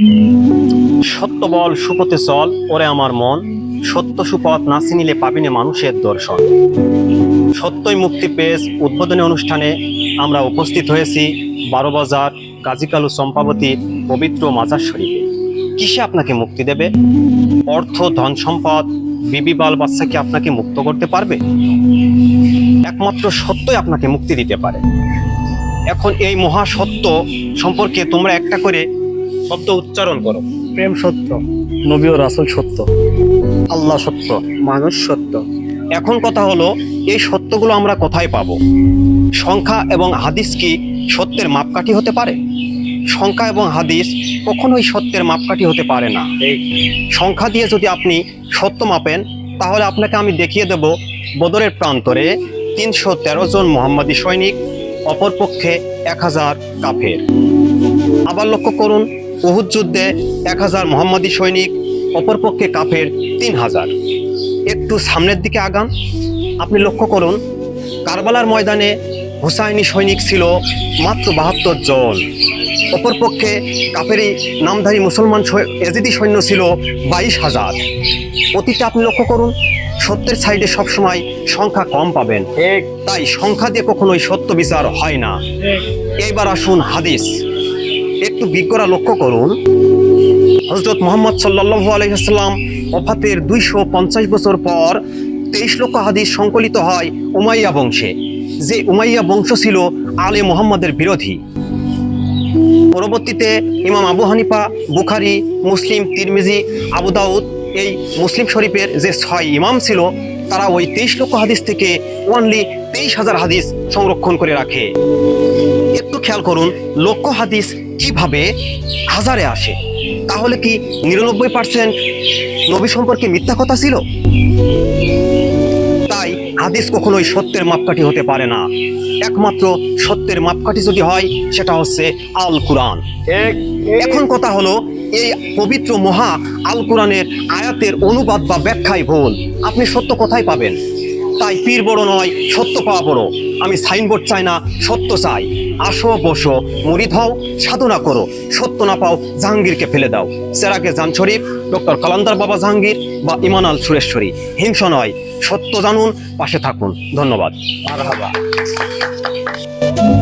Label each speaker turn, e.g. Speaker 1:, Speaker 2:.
Speaker 1: সত্য বল সুপথে চল, ওরে আমার মন। সত্য সুপথ না চিনিলে পাবিনে মানুষের দর্শন। সত্যই মুক্তি পেজ উদ্বোধনী অনুষ্ঠানে আমরা উপস্থিত হয়েছি বারো বাজার গাজীকালু চম্পাবতী, পবিত্র মাজার শরীফে। কিসে আপনাকে মুক্তি দেবে? অর্থ, ধন সম্পদ, বিবি বাল বাচ্চা কি আপনাকে মুক্ত করতে পারবে? একমাত্র সত্যই আপনাকে মুক্তি দিতে পারে। এখন এই মহা সত্য সম্পর্কে তোমরা একটা করে শব্দ উচ্চারণ করো।
Speaker 2: প্রেম সত্য নবী ও রাসুল সত্য।
Speaker 1: আল্লাহ সত্য
Speaker 2: মানুষ সত্য।
Speaker 1: এখন কথা হলো এই সত্যগুলো আমরা কোথায় পাবো? সংখ্যা এবং হাদিস কি সত্যের মাপকাঠি হতে পারে? সংখ্যা এবং হাদিস কখনোই সত্যের মাপকাঠি হতে পারে না। সংখ্যা দিয়ে যদি আপনি সত্য মাপেন তাহলে আপনাকে আমি দেখিয়ে দেব বদরের প্রান্তরে তিনশো তেরো জন মোহাম্মদী সৈনিক অপরপক্ষে এক হাজার কাফের। আবার লক্ষ্য করুন উহুদ যুদ্ধে এক হাজার মোহাম্মদী সৈনিক অপরপক্ষে কাফের তিন হাজার। একটু সামনের দিকে আগান। আপনি লক্ষ্য করুন কারবালার ময়দানে হুসাইনি সৈনিক ছিল মাত্র বাহাত্তর জন। অপরপক্ষে কাফেরি নামধারী মুসলমান এজিদি সৈন্য ছিল বাইশ হাজার। অতীতে আপনি লক্ষ্য করুন সত্যের সাইডে সবসময় সংখ্যা কম পাবেন। তাই সংখ্যা দিয়ে কখনোই সত্য বিচার হয় না। এইবার আসুন হাদিস। একটু বিজ্ঞরা লক্ষ্য করুন। হজরত মোহাম্মদ সাল্লাহ আলহিহাস্লাম অফাতের দুইশো পঞ্চাশ বছর পর তেইশ লক্ষ হাদিস সংকলিত হয় উমাইয়া বংশে, যে উমাইয়া বংশ ছিল আলে মোহাম্মদের বিরোধী। পরবর্তীতে ইমাম আবু হানিফা, বুখারি, মুসলিম, তিরমিজি, আবু দাউদ এই মুসলিম শরীফের যে ছয় ইমাম ছিল, তারা ওই তেইশ লক্ষ হাদিস থেকে ওয়ানলি তেইশ হাজার হাদিস সংরক্ষণ করে রাখে। একটু খেয়াল করুন, লক্ষ হাদিস কীভাবে হাজারে আসে। তাহলে কি নিরানব্বই পার্সেন্ট নবী সম্পর্কে মিথ্যা কথা ছিল? তাই হাদিস কখনোই সত্যের মাপকাঠি হতে পারে না। একমাত্র সত্যের মাপকাঠি যদি হয়, সেটা হচ্ছে আল কুরআন এখন কথা হলো, এই পবিত্র মহা আল কোরআনের আয়াতের অনুবাদ বা ব্যাখ্যায় ভুল। আপনি সত্য কোথায় পাবেন। তাই পীর বড় নয়, সত্য পাওয়া বড়। আমি সাইনবোর্ড চাই না, সত্য চাই। আসো, বসো মুরিদ হও, সাধনা করো। সত্য না পাও, জাহাঙ্গীরকে ফেলে দাও। সেরাকে জান শরীফ, ডক্টর কালান্দার বাবা জাহাঙ্গীর বা ইমানাল সুরেশ্বরী। হিংসা নয়, সত্য জানুন, পাশে থাকুন। ধন্যবাদ।
Speaker 2: মারহাবা।